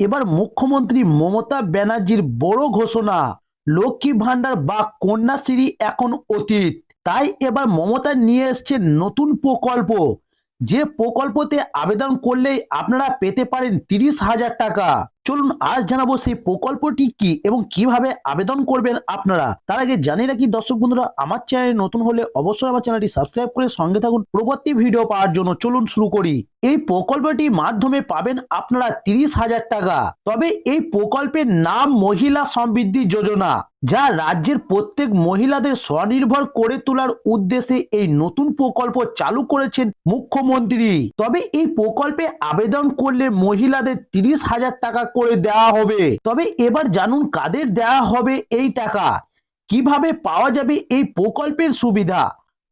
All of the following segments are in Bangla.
এবার মুখ্যমন্ত্রী মমতা ব্যানার্জির বড় ঘোষণা, লক্ষ্মী ভাণ্ডার বা কন্যাশ্রী এখন অতীত। তাই এবার মমতা নিয়ে এসছে নতুন প্রকল্প। যে প্রকল্পতে আবেদন করলেই আপনারা পেতে পারেন তিরিশ হাজার টাকা। চলুন আজ জানাব সেই প্রকল্পটি কি এবং কীভাবে আবেদন করবেন আপনারা। তার আগে জানি রাখি দর্শক বন্ধুরা, আমার চ্যানেলে নতুন হলে অবশ্যই আমার চ্যানেলটি সাবস্ক্রাইব করে সঙ্গে থাকুন। পরবর্তী ভিডিও পাওয়ার জন্য চলুন শুরু করি। এই প্রকল্পটির মাধ্যমে পাবেন আপনারা তিরিশ হাজার টাকা। তবে এই প্রকল্পের নাম মহিলা সমৃদ্ধি যোজনা, যা রাজ্যের প্রত্যেক মহিলাদের স্বনির্ভর করে তোলার উদ্দেশ্যে এই নতুন প্রকল্প চালু করেছেন মুখ্যমন্ত্রী। তবে এই প্রকল্পে আবেদন করলে মহিলাদের তিরিশ হাজার টাকা করে দেওয়া হবে। তবে এবার জানুন কাদের দেওয়া হবে এই টাকা। কীভাবে পাওয়া যাবে এই প্রকল্পের সুবিধা?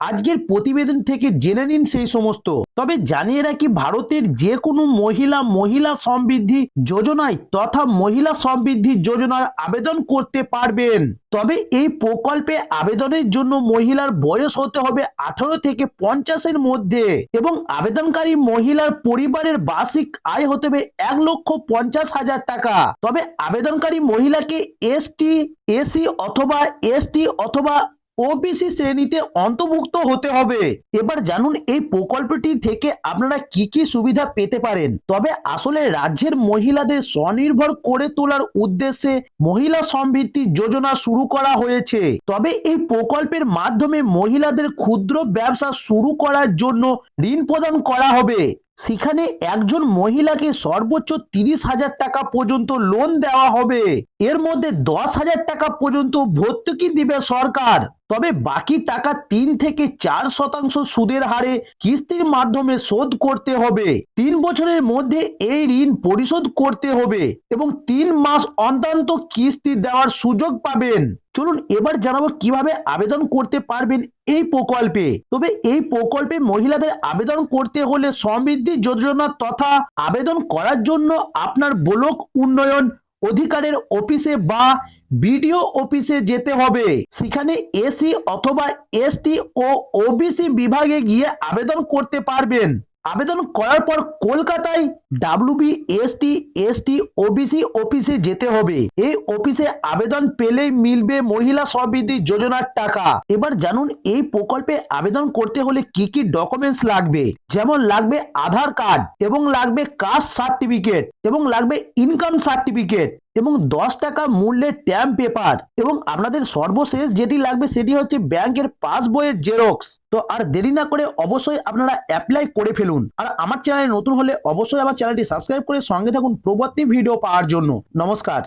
আজকের প্রতিবেদন থেকে জেনে নিন সেই সমস্ত। তবে জানিয়ে রাখি, ভারতের যে কোনো মহিলা মহিলা সমৃদ্ধি যোজনায় তথা মহিলা সমৃদ্ধি যোজনার আবেদন করতে পারবেন। তবে এই প্রকল্পে আবেদনের জন্য মহিলার বয়স হতে হবে আঠারো থেকে পঞ্চাশের মধ্যে এবং আবেদনকারী মহিলার পরিবারের বার্ষিক আয় হতে হবে এক লক্ষ পঞ্চাশ হাজার টাকা। তবে আবেদনকারী মহিলাকে এসটি এসি অথবা এসটি অথবা ওবিসি শ্রেণীতে অন্তর্ভুক্ত হতে হবে। এবার জানুন এই প্রকল্পটি থেকে আপনারা কি কি সুবিধা পেতে পারেন। তবে আসলে রাজ্যের মহিলাদের স্বনির্ভর করে তোলার উদ্দেশ্যে মহিলা সমৃদ্ধি যোজনা শুরু করা হয়েছে। তবে এই প্রকল্পের মাধ্যমে মহিলাদের ক্ষুদ্র ব্যবসা শুরু করার জন্য ঋণ প্রদান করা হবে। সেখানে একজন মহিলাকে সর্বোচ্চ তিরিশ হাজার টাকা পর্যন্ত লোন দেওয়া হবে। এর মধ্যে দশ হাজার টাকা পর্যন্ত ভর্তুকি দিবে সরকার। তবে বাকি টাকা তিন থেকে চার শতাংশ সুদের হারে কিস্তির মাধ্যমে শোধ করতে হবে। তিন বছরের মধ্যে এই ঋণ পরিশোধ করতে হবে এবং তিন মাস অন্তন্ত কিস্তি দেওয়ার সুযোগ পাবেন। চলুন এবার জানাব কীভাবে আবেদন করতে পারবেন এই প্রকল্পে। তবে এই প্রকল্পে মহিলাদের আবেদন করতে হলে সমৃদ্ধি যোজনা তথা আবেদন করার জন্য আপনার ব্লক উন্নয়ন অধিকারের অফিসে বা বিডিও অফিসে যেতে হবে। সেখানে এসি অথবা এসটি ও ওবিসি বিভাগে গিয়ে আবেদন করতে পারবেন। আবেদন করার পর কলকাতায় ডাব্লিউবি এসটি এসটি ওবিসি অফিসে যেতে হবে। এই অফিসে আবেদন পেলেই মিলবে মহিলা সমৃদ্ধি যোজনার টাকা। এবার জানুন এই প্রকল্পে আবেদন করতে হলে কি কি ডকুমেন্টস লাগবে? যেমন লাগবে আধার কার্ড, এবং লাগবে কাস্ট সার্টিফিকেট এবং লাগবে ইনকাম সার্টিফিকেট এবং দশ টাকা মূল্যের ট্যাম্প পেপার এবং আপনাদের সর্বশেষ যেটি লাগবে সেটি হচ্ছে ব্যাংকের পাসবইয়ের জেরক্স। তো আর দেরি না করে অবশ্যই আপনারা অ্যাপ্লাই করে ফেলুন। আর আমার চ্যানেলে নতুন হলে অবশ্যই আমার চ্যানেলটি সাবস্ক্রাইব করে সঙ্গে থাকুন প্রবর্তী ভিডিও পাওয়ার জন্য। নমস্কার।